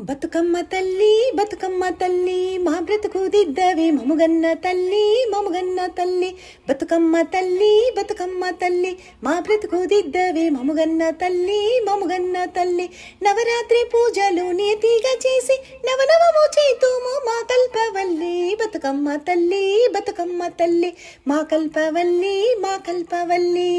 బతుకమ్మ తల్లి బతుకమ్మ తల్లి మా బ్రతుకు దిద్దవే మముగన్న తల్లి మముగన్న తల్లి. బతుకమ్మ తల్లి బతుకమ్మ తల్లి మా బ్రతుకు దిద్దవే మముగన్న తల్లి మముగన్న తల్లి. నవరాత్రి పూజలు నేతిగా చేసి నవనవము చేతుము మా కల్పవల్లి. బతుకమ్మ తల్లి బతుకమ్మ తల్లి మా కల్పవల్లి మా కల్పవల్లి.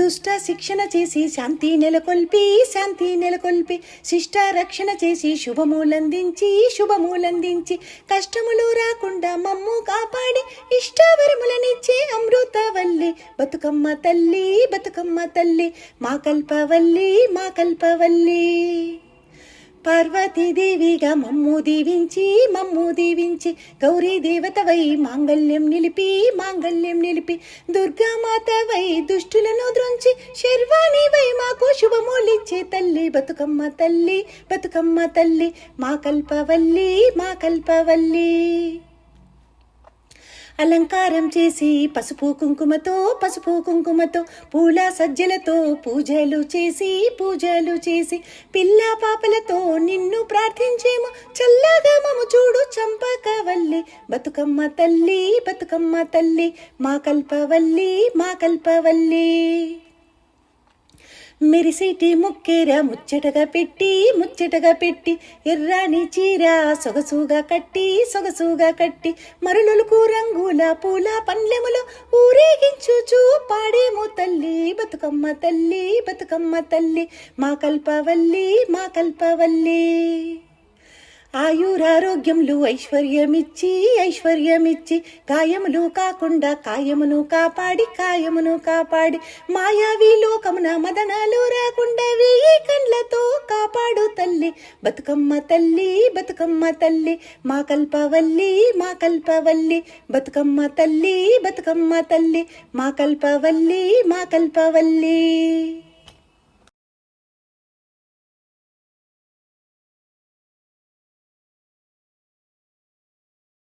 దుష్ట శిక్షణ చేసి శాంతి నెలకొల్పి శాంతి నెలకొల్పి. శిష్ట రక్షణ చేసి శుభములందించి శుభములందించి. కష్టములు రాకుండా మమ్ము కాపాడి ఇష్టవరములనిచ్చే అమృతవల్లి. బతుకమ్మ తల్లి బతుకమ్మ తల్లి మా కల్పవల్లి మా కల్పవల్లి. పార్వతీదేవిగా మమ్ము దీవించి మమ్ము దీవించి గౌరీ దేవతవై మాంగళ్యం నిలిపి మాంగళ్యం నిలిపి దుర్గామాతవై దుష్టులను ద్రోంచి శర్వాణివై మాకు శుభములిచ్చే తల్లి బతుకమ్మ తల్లి బతుకమ్మ తల్లి మా కల్పవల్లి మా కల్పవల్లి. అలంకారం చేసి పసుపు కుంకుమతో పసుపు కుంకుమతో పూల సజ్జలతో పూజలు చేసి పూజలు చేసి పిల్ల పాపలతో నిన్ను ప్రార్థించేము. చల్లగా మము చూడు చంపకవల్లి. బతుకమ్మ తల్లి బతుకమ్మ తల్లి మా కల్పవల్లి మా కల్పవల్లి. మెరిసేటి ముక్కేర ముచ్చటగా పెట్టి ముచ్చటగా పెట్టి ఎర్రాని చీర సొగసుగా కట్టి సొగసుగా కట్టి మరులకు రంగుల పూల పండ్లెములు ఊరేగించుచు పాడేము తల్లి. బతుకమ్మ తల్లి బతుకమ్మ తల్లి మా కల్పవల్లి మా కల్పవల్లి. ఆయురారోగ్యములు ఐశ్వర్యమిచ్చి ఐశ్వర్యమిచ్చి కాయములు కాకుండా కాయమును కాపాడి కాయమును కాపాడి మాయావి లోకమున మదనాలు రాకుండా వీ కండ్లతో కాపాడు తల్లి. బతుకమ్మ తల్లి బతుకమ్మ తల్లి మా కల్పవల్లి మా కల్పవల్లి. బతుకమ్మ తల్లి బతుకమ్మ తల్లి మా కల్పవల్లి మా కల్పవల్లి.